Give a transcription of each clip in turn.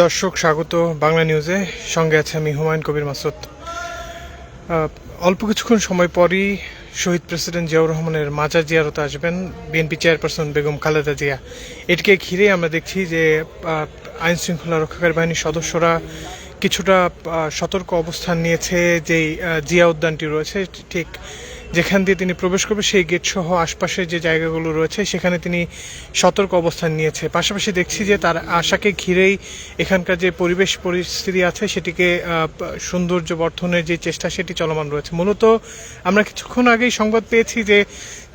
দর্শক, স্বাগত বাংলা নিউজে। সঙ্গে আছে আমি হুমায়ুন কবির মাসুদ। অল্প কিছুক্ষণ সময় পরই শহীদ প্রেসিডেন্ট জিয়াউর রহমানের মাজার জিয়ারত আসবেন বিএনপি চেয়ারপারসন বেগম খালেদা জিয়া। এটিকে ঘিরে আমরা দেখছি যে আইন শৃঙ্খলা রক্ষাকারী বাহিনীর সদস্যরা কিছুটা সতর্ক অবস্থান নিয়েছে যেই জিয়া উদ্যানটি রয়েছে। ঠিক যেখান দিয়ে তিনি প্রবেশ করবে, সেই গেট সহ আশপাশের যে জায়গাগুলো রয়েছে, সেখানে তিনি সতর্ক অবস্থান নিয়েছে। পাশাপাশি দেখছি যে তার আশাকে ঘিরেই এখানকার যে পরিবেশ পরিস্থিতি আছে, সেটিকে সৌন্দর্য বর্ধনের যে চেষ্টা, সেটি চলমান রয়েছে। মূলত আমরা কিছুক্ষণ আগেই সংবাদ পেয়েছি যে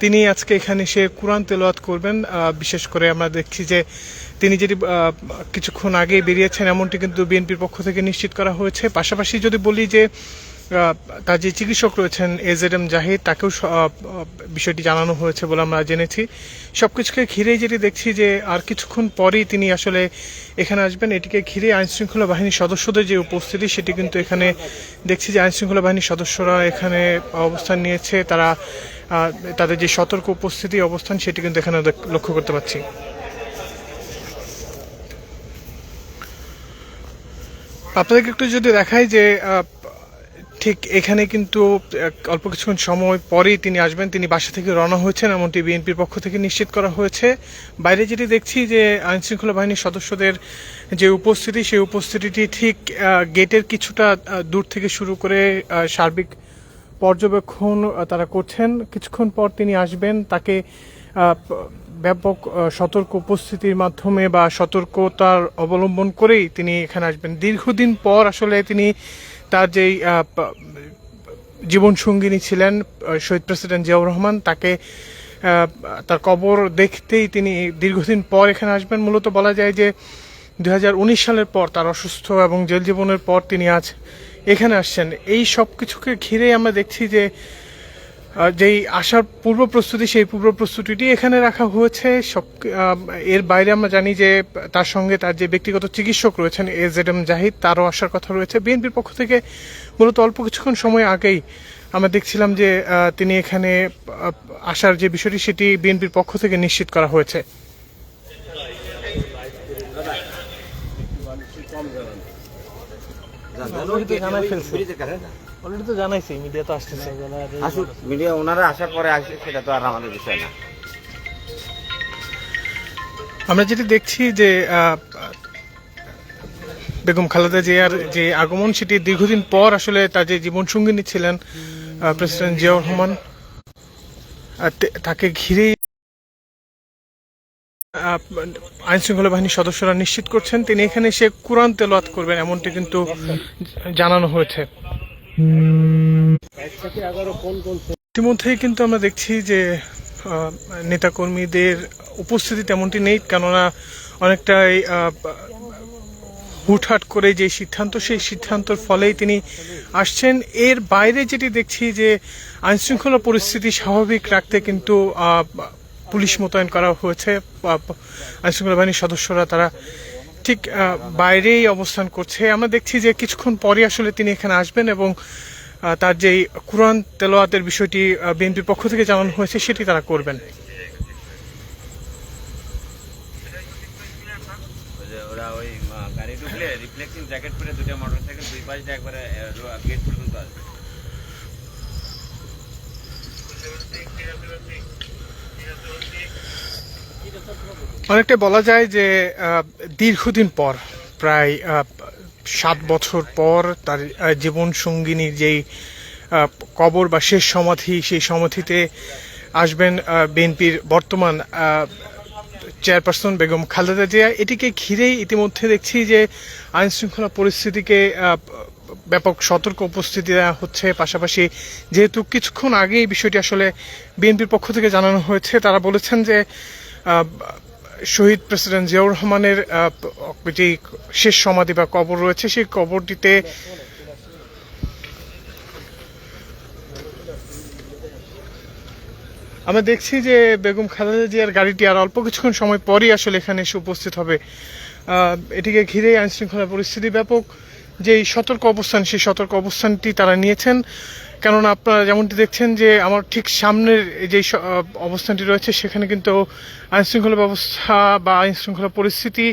তিনি আজকে এখানে এসে কোরআন তেলাওয়াত করবেন। বিশেষ করে আমরা দেখছি যে তিনি যেটি কিছুক্ষণ আগেই বেরিয়েছেন, এমনটি কিন্তু বিএনপির পক্ষ থেকে নিশ্চিত করা হয়েছে। পাশাপাশি যদি বলি যে তার যে চিকিৎসক রয়েছেন এজেড এম জাহিদ, তাকেও বিষয়টি জানানো হয়েছে বলে আমরা জেনেছি। সব কিছুকে ঘিরেই যেটি দেখছি যে আর কিছুক্ষণ পরেই তিনি আসলে এখানে আসবেন। এটিকে ঘিরে আইনশৃঙ্খলা বাহিনীর সদস্যদের যে উপস্থিতি, সেটি কিন্তু এখানে দেখছি যে আইনশৃঙ্খলা বাহিনীর সদস্যরা এখানে অবস্থান নিয়েছে। তারা তাদের যে সতর্ক উপস্থিতি, অবস্থান, সেটি কিন্তু এখানে লক্ষ্য করতে পারছি। আপনাদেরকে একটু যদি দেখাই যে ঠিক এখানে কিন্তু অল্প কিছুক্ষণ সময় পরেই তিনি আসবেন। তিনি বাসা থেকে রওনা হয়েছেন, এমনটি বিএনপির পক্ষ থেকে নিশ্চিত করা হয়েছে। বাইরে যেটি দেখছি যে আইনশৃঙ্খলা বাহিনীর সদস্যদের যে উপস্থিতি, সেই উপস্থিতিটি ঠিক গেটের কিছুটা দূর থেকে শুরু করে সার্বিক পর্যবেক্ষণ তারা করছেন। কিছুক্ষণ পর তিনি আসবেন, তাকে ব্যাপক সতর্ক উপস্থিতির মাধ্যমে বা সতর্কতার অবলম্বন করেই তিনি এখানে আসবেন। দীর্ঘদিন পর আসলে তিনি তার যেই জীবনসঙ্গিনী জীবন সঙ্গিনী ছিলেন শহীদ প্রেসিডেন্ট জিয়াউর রহমান, তাকে তার কবর দেখতেই তিনি দীর্ঘদিন পর এখানে আসবেন। মূলত বলা যায় যে দু হাজার উনিশ সালের পর তার অসুস্থ এবং জেল জীবনের পর তিনি আজ এখানে আসছেন। এই সব কিছুকে ঘিরেই আমরা দেখছি যে যেই আসার পূর্ব প্রস্তুতি সেই পূর্ব প্রস্তুতিটি এখানে রাখা হয়েছে সব এর বাইরে আমরা জানি যে তার সঙ্গে তার যে ব্যক্তিগত চিকিৎসক রয়েছেন এ জেড এম জাহিদ তারও আসার কথা রয়েছে বিএনপির পক্ষ থেকে মূলত অল্প কিছুক্ষণ সময় আগেই আমরা দেখছিলাম যে তিনি এখানে আসার যে বিষয়টি সেটি বিএনপির পক্ষ থেকে নিশ্চিত করা হয়েছে অলরেডি তো জানাইছি মিডিয়া তো আসতেছে। আসুক মিডিয়া ওনারা আশা করে আসে সেটা তো আর আমাদের বিষয় না। আমরা যেটি দেখছি যে বেগম খালেদা জিয়ার যে আগমন সেটি দীর্ঘদিন পর আসলে তার যে জীবন সঙ্গিনী ছিলেন প্রেসিডেন্ট জিয়াউর রহমান তাকে ঘিরেই আইন শৃঙ্খলা বাহিনীর সদস্যরা নিশ্চিত করছেন তিনি এখানে এসে কোরআন তেলাওয়াত করবেন এমনটি কিন্তু জানানো হয়েছে। ইতিমধ্যেই কিন্তু আমরা দেখছি যে নেতাকর্মীদের উপস্থিতি তেমনটি নেই, কেননা অনেকটাই হুটহাট করে যে সিদ্ধান্ত, সেই সিদ্ধান্তর ফলেই তিনি আসছেন। এর বাইরে যেটি দেখছি যে, আইনশৃঙ্খলা পরিস্থিতি স্বাভাবিক রাখতে কিন্তু পুলিশ মোতায়েন করা হয়েছে। আইনশৃঙ্খলা বাহিনীর সদস্যরা তারা ঠিক বাইরেই অবস্থান করছে। আমরা দেখছি যে কিছুক্ষণ পরে আসলে তিনি এখানে আসবেন এবং তার যেই কোরআন তেলোয়াতের বিষয়টি বিএনপির পক্ষ থেকে জানানো হয়েছে সেটি তারা করবেন। ওরা ওই গাড়ি ঢুকলে রিফ্লেক্টিং জ্যাকেট পরে দুটো মোটরসাইকেল দুই পাশে একবারে গেট পর্যন্ত আসবে। অনেকটা বলা যায় যে দীর্ঘদিন পর, প্রায় সাত বছর পর তার জীবন সঙ্গিনীর যেই কবর বা শেষ সমাধি, সেই সমাধিতে আসবেন বিএনপির বর্তমান চেয়ারপারসন বেগম খালেদা জিয়া। এটিকে ঘিরেই ইতিমধ্যে দেখছি যে আইন শৃঙ্খলা পরিস্থিতিকে ব্যাপক সতর্ক উপস্থিতি দেওয়া হচ্ছে। পাশাপাশি যেহেতু কিছুক্ষণ আগে এই বিষয়টি আসলে বিএনপির পক্ষ থেকে জানানো হয়েছে, তারা বলেছেন যে শহীদ প্রেসিডেন্ট জিয়াউর রহমানের যে শেষ সমাধি বা কবর রয়েছে, সেই কবরটিতে আমরা দেখছি যে বেগম খালেদা জিয়ার গাড়িটি আর অল্প কিছুক্ষণ সময় পরই আসলে এখানে এসে উপস্থিত হবে। এটিকে ঘিরে আইনশৃঙ্খলা পরিস্থিতি ব্যাপক যে সতর্ক অবস্থান, সেই সতর্ক অবস্থানটি তারা নিয়েছেন। কেননা আপনারা যেমনটি দেখছেন যে আমার ঠিক সামনের যে অবস্থানটি রয়েছে, সেখানে কিন্তু আইনশৃঙ্খলা ব্যবস্থা বা আইনশৃঙ্খলা পরিস্থিতি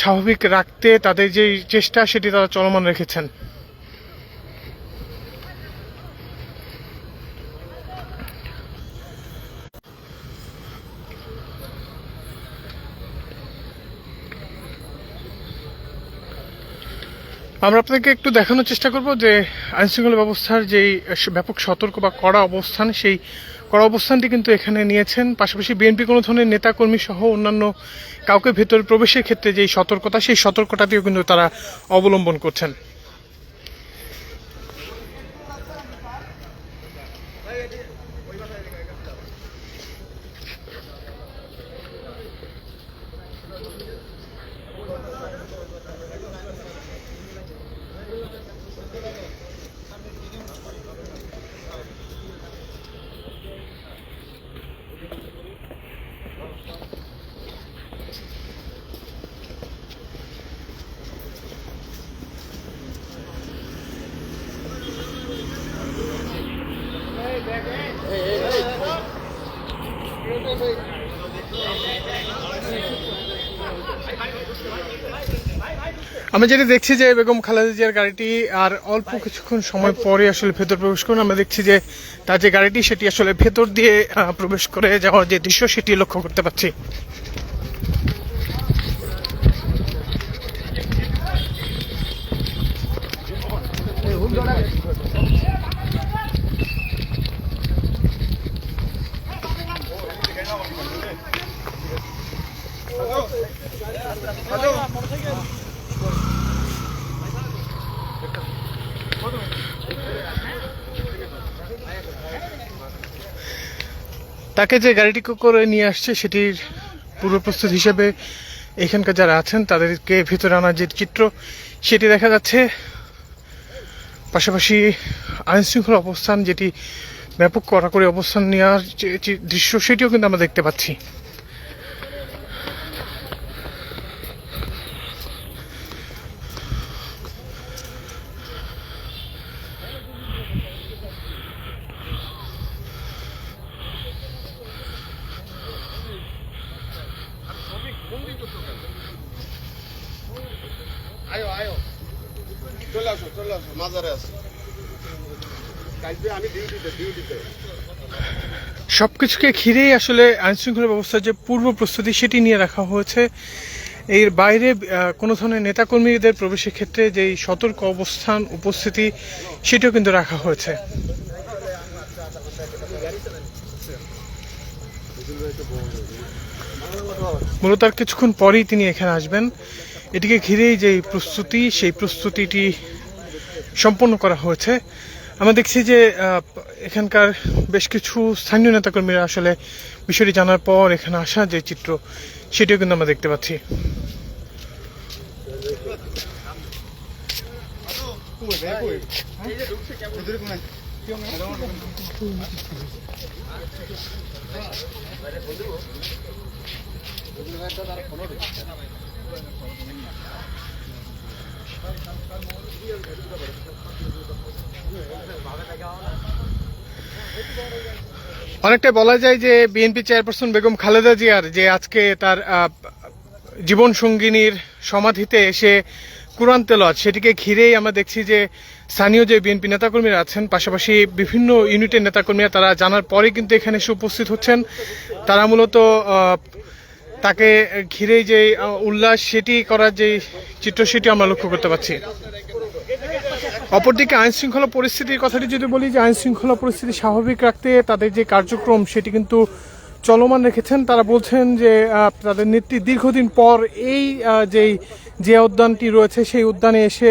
স্বাভাবিক রাখতে তাদের যে চেষ্টা, সেটি তারা চলমান রেখেছেন। আমরা আপনাকে একটু দেখানোর চেষ্টা করব যে আইনশৃঙ্খলা ব্যবস্থার যেই ব্যাপক সতর্ক বা কড়া অবস্থান, সেই কড়া অবস্থানটি কিন্তু এখানে নিয়েছেন। পাশাপাশি বিএনপি কোনো ধরনের নেতাকর্মী সহ অন্যান্য কাউকে ভেতরে প্রবেশের ক্ষেত্রে যেই সতর্কতা, সেই সতর্কতাটিও কিন্তু তারা অবলম্বন করছেন। আমরা যেটা দেখছি যে বেগম খালেদা জিয়ার গাড়িটি আর অল্প কিছুক্ষণ সময় পরে আসলে ভেতর প্রবেশ করুন। আমরা দেখছি যে তার যে গাড়িটি, সেটি আসলে ভেতর দিয়ে প্রবেশ করে যাওয়ার যে দৃশ্য, সেটি লক্ষ্য করতে পারছি। তাকে যে গাড়িটি করে নিয়ে আসছে সেটির পূর্বপ্রস্তুত হিসেবে এখানকার যারা আছেন তাদেরকে ভেতরে আনার যে চিত্র, সেটি দেখা যাচ্ছে। পাশাপাশি আইনশৃঙ্খলা অবস্থান যেটি ব্যাপক কড়াকড়ি অবস্থান নেওয়ার যে দৃশ্য, সেটিও কিন্তু আমরা দেখতে পাচ্ছি আয়ো আয়ো চলে আসো চলে আসো মাজারে আসো কালকে আমি ডিউটিতে ডিউটিতে সবকিছুকে ঘিরেই আসলে আইনশৃঙ্খলা ব্যবস্থার যে পূর্ব প্রস্তুতি, সেটি নিয়ে রাখা হয়েছে। এর বাইরে কোনো ধরনের নেতাকর্মীদের প্রবেশের ক্ষেত্রে যেই সতর্ক অবস্থান, উপস্থিতি, সেটিও কিন্তু রাখা হয়েছে। মূলত আর কিছুক্ষণ পরেই তিনি এখানে আসবেন। এটিকে ঘিরেই যে প্রস্তুতি, সেই প্রস্তুতিটি সম্পন্ন করা হয়েছে। আমরা দেখছি যে এখানকার বেশ কিছু স্থানীয় নেতাকর্মীরা আসলে বিষয়টি জানার পর এখানে আসা যে চিত্র, সেটিও কিন্তু আমরা দেখতে পাচ্ছি। অনেকটা বলা যায় যে বিএনপি চেয়ারপারসন বেগম খালেদা জিয়ার যে আজকে তার জীবন সঙ্গিনীর সমাধিতে এসে কোরআন তেলাওয়াত, সেটিকে ঘিরেই আমরা দেখছি যে স্থানীয় যে বিএনপি নেতাকর্মীরা আছেন, পাশাপাশি বিভিন্ন ইউনিটের নেতাকর্মীরা তারা জানার পরে কিন্তু এখানে এসে উপস্থিত হচ্ছেন। তারা মূলত তাকে ঘিরেই যে উল্লাস, সেটি করার যে চিত্র, সেটি আমরা লক্ষ্য করতে পারছি। অপরদিকে আইন শৃঙ্খলা পরিস্থিতির কথাটি যদি বলি, যে আইন শৃঙ্খলা পরিস্থিতি স্বাভাবিক রাখতে তাদের যে কার্যক্রম সেটি কিন্তু চলমান রেখেছেন। তারা বলছেন যে তাদের নেত্রী দীর্ঘদিন পর এই যেই, যে উদ্যানটি রয়েছে সেই উদ্যানে এসে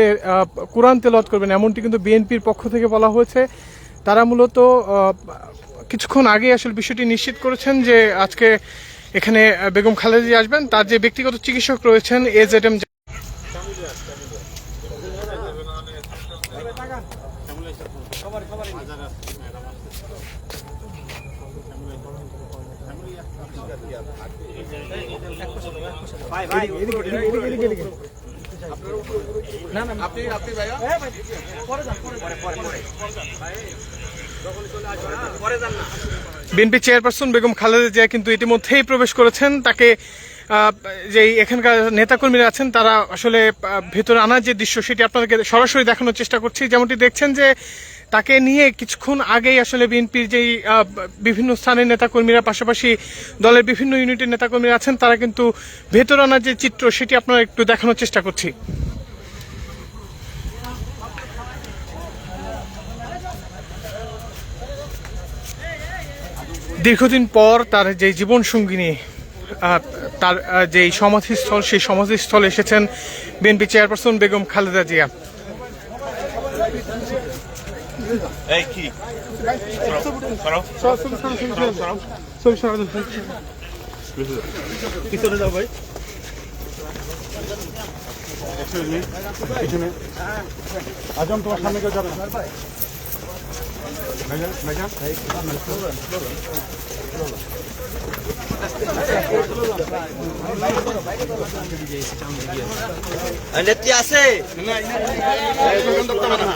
কোরআন তেলাওয়াত করবেন, এমনটি কিন্তু বিএনপির পক্ষ থেকে বলা হয়েছে। তারা মূলত কিছুক্ষণ আগে আসলে বিষয়টি নিশ্চিত করেছেন যে আজকে এখানে বেগম খালেদা আসবেন। তার যে ব্যক্তিগত চিকিৎসক রয়েছেন A Z M BNP chairperson Begum Khaleda Zia কিন্তু ইতিমধ্যেই প্রবেশ করেছেন। তাকে যে এখানকার নেতাকর্মীরা আছেন, তারা আসলে ভেতরে আনার যে দৃশ্য, সেটি আপনাদেরকে সরাসরি দেখানোর চেষ্টা করছি। যেমনটি দেখছেন যে তাকে নিয়ে কিছুক্ষণ আগেই আসলে বিএনপির যেই বিভিন্ন স্থানের নেতাকর্মীরা, পাশাপাশি দলের বিভিন্ন ইউনিটের নেতাকর্মীরা আছেন, তারা কিন্তু ভেতর আনার যে চিত্র, সেটি আপনারা একটু দেখানোর চেষ্টা করছি। দীর্ঘদিন পর তার যে জীবন সঙ্গিনী তার যেই সমাধিস্থল, সেই সমাধিস্থলে এসেছেন বিএনপি চেয়ারপারসন বেগম খালেদা জিয়া। পিছনে আজম তোমার সামনে কেউ যাবে? না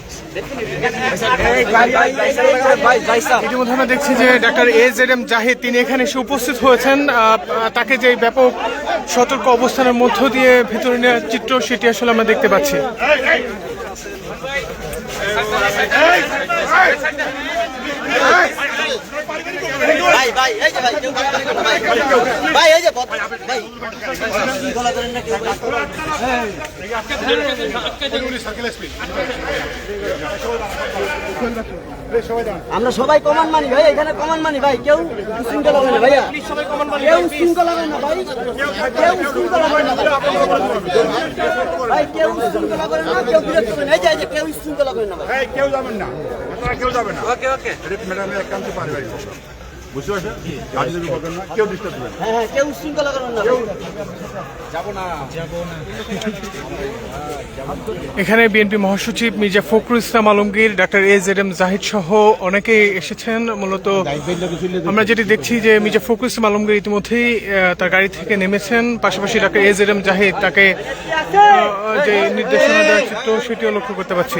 ইতিমধ্যে আমরা দেখছি যে doctor A Z M Zahid তিনি এখানে এসে উপস্থিত হয়েছেন তাকে যে ব্যাপক সতর্ক অবস্থানের মধ্য দিয়ে ভেতরে নেওয়ার চিত্র সেটি আসলে আমরা দেখতে পাচ্ছি ভাই ভাই এই যে ভাই কেউ গালাগালি করবে, ভাই ভাই এই যে ভাই গলা করেন না কেউ আমরা সবাই কমান মানি ভাই এখানে কমান মানি ভাই কেউ শৃঙ্খলা করে না ভাইয়া। কেউ শৃঙ্খলা করে না ভাই। কেউ শৃঙ্খলা করে না ভাই। কেউ শৃঙ্খলা করে না কেউ বিরক্ত করে না। এই যে কেউ শৃঙ্খলা করে না ভাই। কেউ যাবেন না। কেউ যাবেন না। ওকে ওকে। ম্যাডামের একান্ত পারিবারিক প্রশ্ন। বুঝতে পারছেন? গাড়ি বলবেন না কেউ ডিস্টার্ব দেবেন না। হ্যাঁ হ্যাঁ কেউ শৃঙ্খলা করেন না। এখানে বিএনপি মহাসচিব Mirza Fakhrul Islam Alamgir doctor A Z M Zahid সহ অনেকেই এসেছেন মূলত আমরা যেটি দেখছি যে মির্জা ফখরুল ইসলাম আলমগীর ইতিমধ্যেই তার গাড়ি থেকে নেমেছেন পাশাপাশি doctor A Z M Zahid তাকে যে নির্দেশনা দেওয়ার চিত্র সেটিও লক্ষ্য করতে পারছি।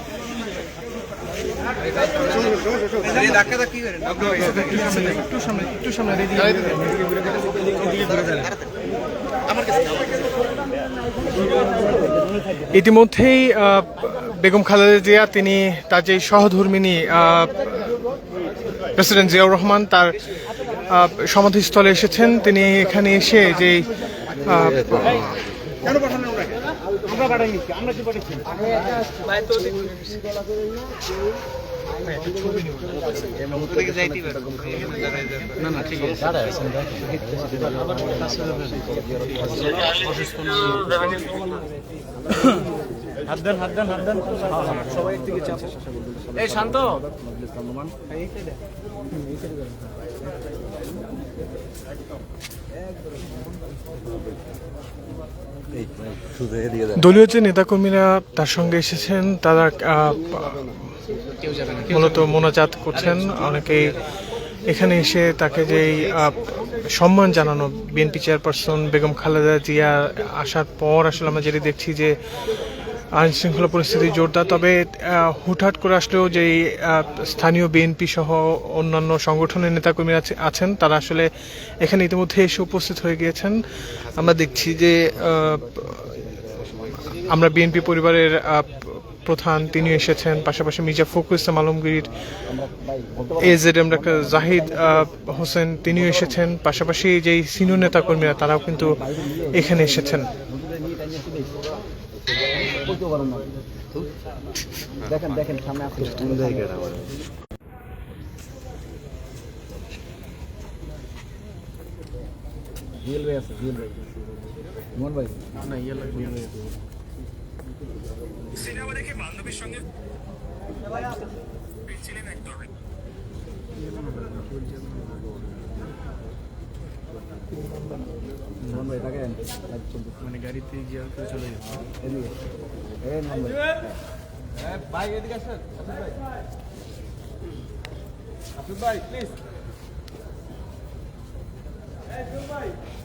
ইতিমধ্যেই বেগম খালেদা জিয়া, তিনি তার যে সহধর্মিনী প্রেসিডেন্ট জিয়াউর রহমান, তার সমাধিস্থলে এসেছেন। তিনি এখানে এসে যে এই শান্ত দলীয় যে নেতাকর্মীরা তার সঙ্গে এসেছেন তারা মূলত মোনাজাত করছেন অনেকেই এখানে এসে তাকে যেই সম্মান জানানো বিএনপি চেয়ারপারসন বেগম খালেদা জিয়া আসার পর আসলে আমরা যেটি দেখছি যে আইন শৃঙ্খলা পরিস্থিতি জোরদার তবে হুটহাট করে আসলেও যে স্থানীয় বিএনপি সহ অন্যান্য সংগঠনের নেতাকর্মীরা আছেন তারা আসলে এখানে ইতিমধ্যে এসে উপস্থিত হয়ে গিয়েছেন। আমরা দেখছি যে আমরা বিএনপি পরিবারের প্রধান তিনি এসেছেন। পাশাপাশি Mirza Fakhrul Islam Alamgir A Z M doctor Zahid Hossain তিনিও এসেছেন। পাশাপাশি যেই সিনিয়র নেতাকর্মীরা তারাও কিন্তু এখানে এসেছেন। দেখেন দেখেন সামনে আছে ভাই। মোহন ভাই? না ইয়ে লাগবে মোহন ভাই দেখেন মানে গাড়িতে গিয়ে চলে ভাই ভাই এদিকে আসেন ভাই আসুন ভাই প্লিজ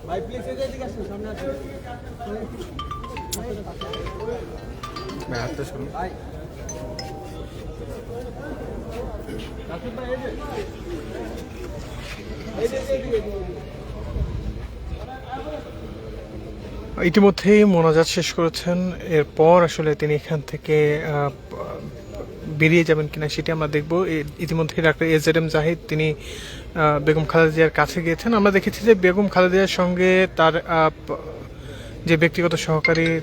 ভাই প্লিজ এদিকে আসুন সামনে আসুন। ইতিমধ্যেই মোনাজাত শেষ করেছেন। এরপর আসলে তিনি এখান থেকে বেরিয়ে যাবেন কিনা সেটি আমরা দেখব। ইতিমধ্যেই ডাক্তার এজেড এম জাহিদ, তিনি বেগম খালেদা জিয়ার কাছে গিয়েছেন। আমরা দেখেছি যে বেগম খালেদা জিয়ার সঙ্গে তার যে ব্যক্তিগত সহকারীর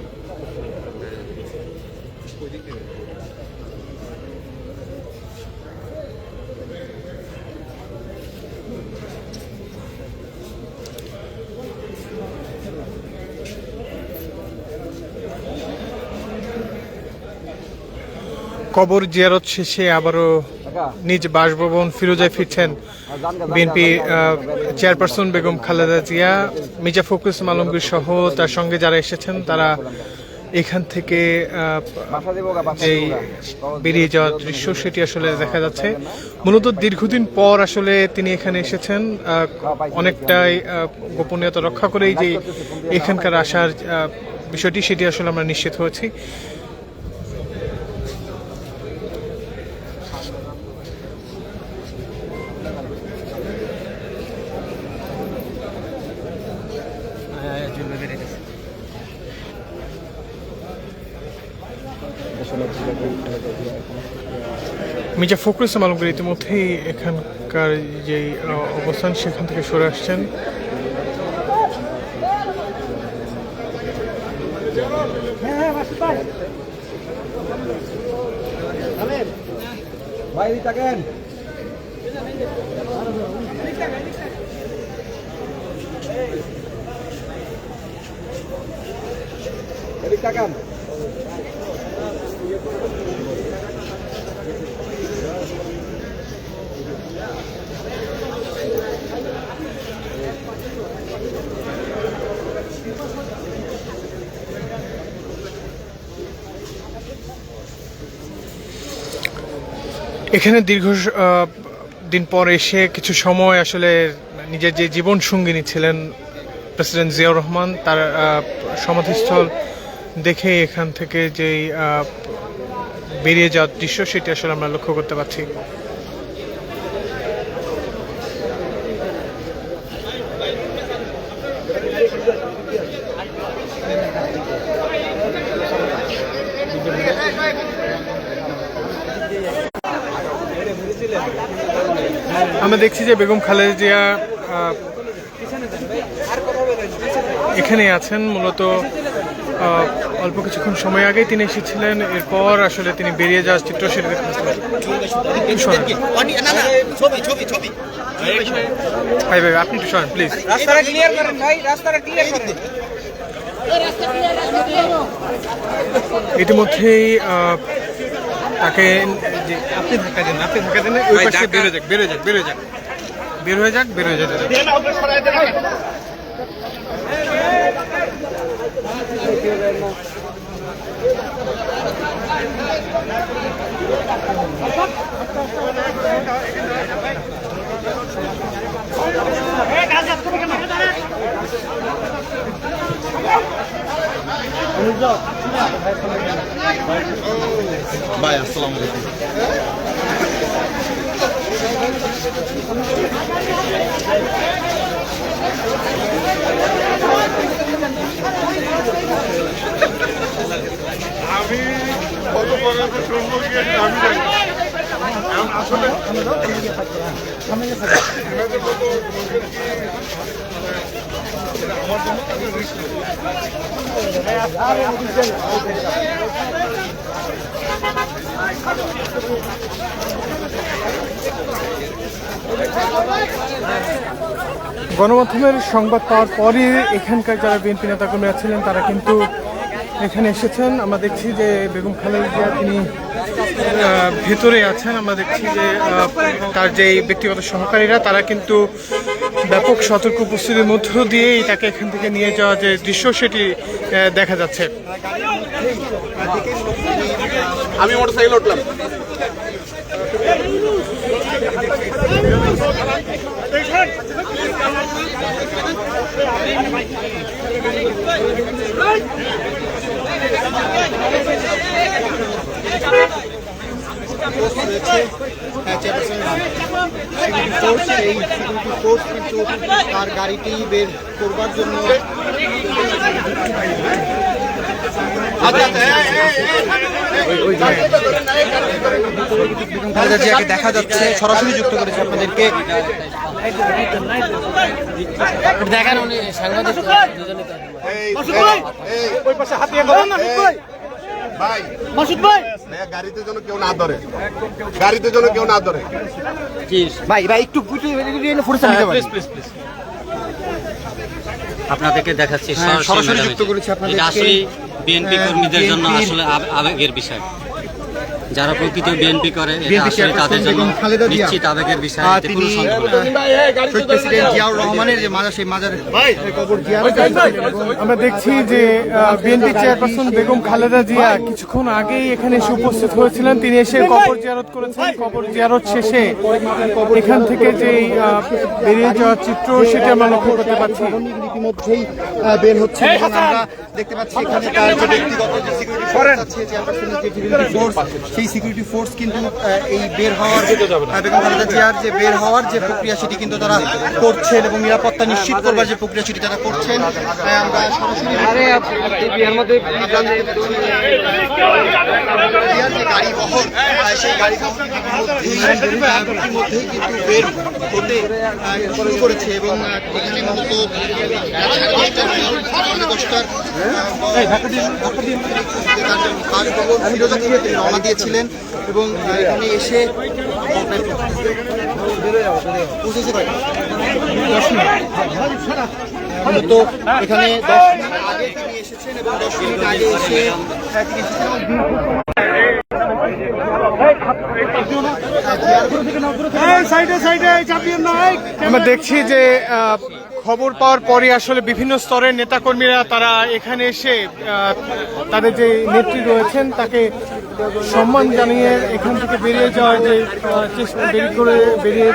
কবর জিয়ারত শেষে আবারও নিজ বাসভবন ফিরোজায় ফিরছেন বিএনপি চেয়ারপারসন বেগম খালেদা জিয়া মির্জা ফখরুল আলমগীর সহ তার সঙ্গে যারা এসেছেন তারা এখান থেকে যেই বেরিয়ে যাওয়ার দৃশ্য সেটি আসলে দেখা যাচ্ছে। মূলত দীর্ঘদিন পর আসলে তিনি এখানে এসেছেন অনেকটাই গোপনীয়তা রক্ষা করেই যে এখানকার আসার বিষয়টি, সেটি আসলে আমরা নিশ্চিত হয়েছি। মির্জা ফখরুল ইসলাম আলমগীর ইতিমধ্যেই এখানকার যে অবস্থান সেখান থেকে সরে আসছেন। এদিকে তাকান। এখানে দীর্ঘ দিন পর এসে কিছু সময় আসলে নিজের যে জীবন সঙ্গিনী ছিলেন প্রেসিডেন্ট জিয়াউর রহমান, তার সমাধিস্থল দেখে এখান থেকে যেই বেরিয়ে যাওয়ার দৃশ্য, সেটি আসলে আমরা লক্ষ্য করতে পারছি। দেখছি যে বেগম খালেদা জিয়া এখানে আছেন। মূলত অল্প কিছুক্ষণ সময় আগেই তিনি এসেছিলেন। এরপর আসলে তিনি বেরিয়ে যাওয়ার চিত্র সেটা। ভাই ভাই, আপনি একটু সরেন প্লিজ ইতিমধ্যেই তাকে যে আপনি ধাক্কা দেন আপনি ধাক্কা দেন ওই পাশে বেরো যাক বেরো যাক বেরো যাক। বের হয়ে যাক বের হয়ে যেতে যাক ভাই আসসালামু আলাইকুম। আমি কত পর্যন্ত শুনব কি আমি জানি। গণমাধ্যমের সংবাদ পাওয়ার পরই এখানকার যারা বিএনপি নেতাকর্মীরা ছিলেন তারা কিন্তু এখানে এসেছেন, আমরা দেখছি যে বেগম খালেদা তিনি ভেতরে আছেন। আমরা দেখছি যে তার যে ব্যক্তিগত সহকারীরা, তারা কিন্তু ব্যাপক সতর্ক উপস্থিতির মধ্য দিয়েই তাকে এখান থেকে নিয়ে যাওয়া যে দৃশ্য, সেটি দেখা যাচ্ছে। আমি মোটর সাইকেল উঠলাম ফোর্স এই সিকিউরিটি ফোর্স কিন্তু তার গাড়িটি বের করবার জন্য দেখা যাচ্ছে সরাসরি যুক্ত করেছে আপনাদেরকে দেখেন উনি সাংবাদিক ভাই। মাসুদ ভাই গাড়িতে যেন কেউ না ধরে। গাড়িতে যেন কেউ না ধরে। ভাই ভাই একটু ফুটেছে নিতে পারেন আপনাদেরকে দেখাচ্ছি হ্যাঁ, সরাসরি সরাসরি যুক্ত করেছি আপনাদের আসলে বিএনপি হ্যাঁ, কর্মীদের জন্য আসলে আবেগের বিষয়। যারা প্রকৃত বিএনপি করে তাদের জন্য। নিশ্চিত আবেগের বিষয় তিনি কোনো সন্দেহ নেই। শহীদ প্রেসিডেন্ট জিয়াউর রহমানের যে মাজার সেই মাজার কবর আমরা দেখছি যে বিএনপি চেয়ারপারসন বেগম খালেদা জিয়া কিছুক্ষণ আগেই এখানে এসে উপস্থিত হয়েছিলেন। তিনি এসে কবর জিয়ারত করেছেন। কবর জিয়ারত শেষে এখান থেকে যে বেরিয়ে যাওয়ার চিত্র সেটা আমরা লক্ষ্য করতে পারছি। ইতিমধ্যেই বের হচ্ছে আমরা দেখতে পাচ্ছি এখানে তার যে ব্যক্তিগত যে সিকিউরিটি ফোর্স আছে যে সিকিউরিটি ফোর্স সেই সিকিউরিটি ফোর্স কিন্তু এই বের হওয়ার বেগম খালেদা জিয়ার যে বের হওয়ার যে প্রক্রিয়া সেটি কিন্তু তারা করছেন এবং নিরাপত্তা নিশ্চিত করবার যে প্রক্রিয়া সেটি তারা করছেন। আহ, আমরা সরাসরি আমরা দেখতে পাচ্ছি, জিয়ার যে গাড়ি বহর সেই গাড়ি ইতিমধ্যেই কিন্তু বের হতে শুরু করেছে এবং এখানে মূলত দশটার রওনা এবং এখানে এসে পৌঁছেছে মূলত এখানে দশ মিনিট আগে তিনি এসেছেন এবং দশ মিনিট আগে এসে তিনি এসেছেন এবং দীর্ঘ আমরা দেখছি যে খবর পাওয়ার পরে আসলে বিভিন্ন স্তরের নেতাকর্মীরা তারা এখানে এসে আহ, তাদের যে নেত্রী রয়েছেন তাকে সম্মান জানিয়ে এখান থেকে বেরিয়ে যাওয়ার যে চেষ্টা বেরিয়ে করে বেরিয়ে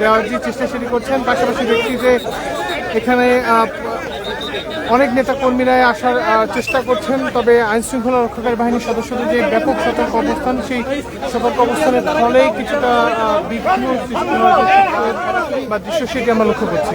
দেওয়ার যে চেষ্টা সেটি করছেন, পাশাপাশি দেখছি যে এখানে অনেক নেতা কর্মীরা আসার চেষ্টা করছেন, তবে আইন শৃঙ্খলা রক্ষাকারী বাহিনীর সদস্যদের যে ব্যাপক সতর্ক অবস্থান, সেই সতর্ক অবস্থানের ফলেই কিছুটা বিঘ্ন বা দৃশ্য সেটি আমরা লক্ষ্য করছি।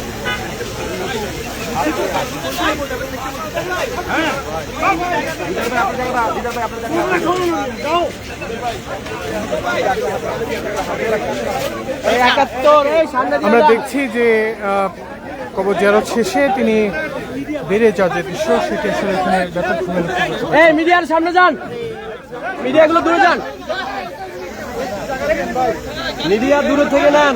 আমরা দেখছি যে কবর জিয়ারত শেষে তিনি বেরিয়ে যাওয়ার যে দৃশ্য সেটি আসলে এখানে এই মিডিয়ার সামনে যান। মিডিয়াগুলো দূরে যান। মিডিয়া দূরে থেকে নেন।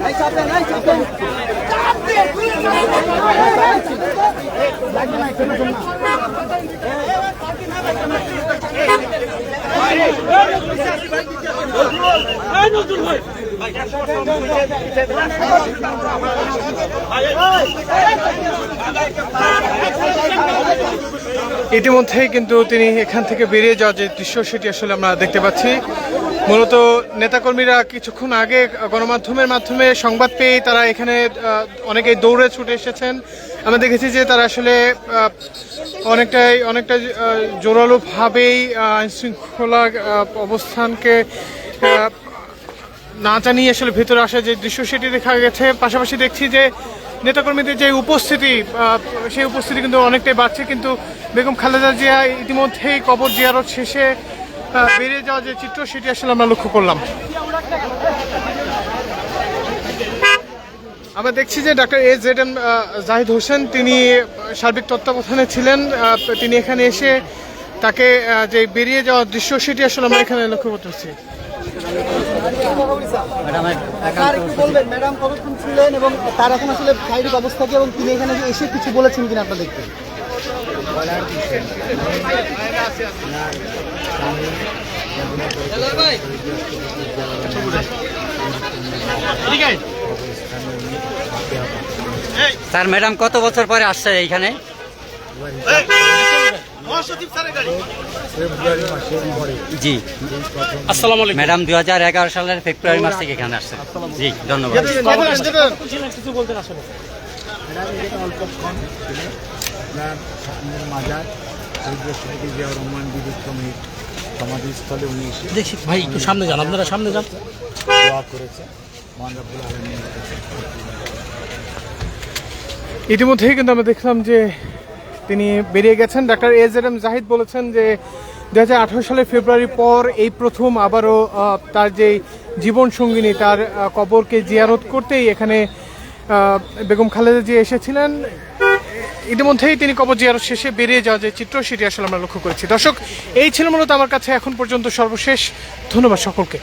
এই ইতিমধ্যেই কিন্তু তিনি এখান থেকে বেরিয়ে যাওয়ার যে দৃশ্য সেটি আসলে আমরা দেখতে পাচ্ছি। মূলত নেতাকর্মীরা কিছুক্ষণ আগে গণমাধ্যমের মাধ্যমে সংবাদ পেয়ে তারা এখানে অনেকেই দৌড়ে ছুটে এসেছেন। আমরা দেখেছি যে তারা আসলে অনেকটাই অনেকটা জোরালোভাবেই আইন শৃঙ্খলা অবস্থানকে না জানিয়ে আসলে ভেতরে আসা যে দৃশ্য সেটি দেখা গেছে। পাশাপাশি দেখছি যে নেতাকর্মীদের যে উপস্থিতি সেই উপস্থিতি কিন্তু অনেকটাই বাড়ছে। কিন্তু বেগম খালেদা জিয়া ইতিমধ্যেই কবর জিয়ারত শেষে বেরিয়ে যাওয়া যে চিত্র সেটি আসলে আমরা লক্ষ্য করলাম। আমরা দেখছি যে doctor A Z M Zahid Hossain তিনি সার্বিক তত্ত্বাবধানে ছিলেন। তিনি এখানে এসে তাকে যে বেরিয়ে যাওয়ার দৃশ্য সেটি আসলে আমরা এখানে লক্ষ্য করতেছি স্যার একটু বলবেন ম্যাডাম কতক্ষণ ছিলেন এবং তার এখন আসলে শারীরিক অবস্থা কি এবং তিনি এখানে এসে কিছু বলেছেন কিনা আপনাদেরকে? স্যার ম্যাডাম কত বছর পরে আসছে এইখানে? জি। আসসালামু আলাইকুম। ম্যাডাম দুই হাজার এগারো সালের ফেব্রুয়ারি মাস থেকে এখানে আসছে। জি ধন্যবাদ। মাজার শহীদ রহমান বিদ্যুৎক্রমের সমাধিস্থলে উনি এসে দেখি ভাই একটু সামনে যান আপনারা সামনে যান। দোয়া করেছে মহান রব্বুল আলমীর ইতিমধ্যেই কিন্তু আমরা দেখলাম যে তিনি বেরিয়ে গেছেন। Doctor A Z M Zahid বলেছেন যে দু হাজার সালের ফেব্রুয়ারি পর এই প্রথম আবারও তার যে জীবন সঙ্গিনী তার কবরকে জিয়ারত করতেই এখানে বেগম খালেদা জিয়া এসেছিলেন। ইতিমধ্যেই তিনি কবর জিয়ারত শেষে বেরিয়ে যাওয়া যে চিত্র, সেটি আসলে আমরা লক্ষ্য করেছি। দর্শক, এই ছিল মূলত আমার কাছে এখন পর্যন্ত সর্বশেষ। ধন্যবাদ সকলকে।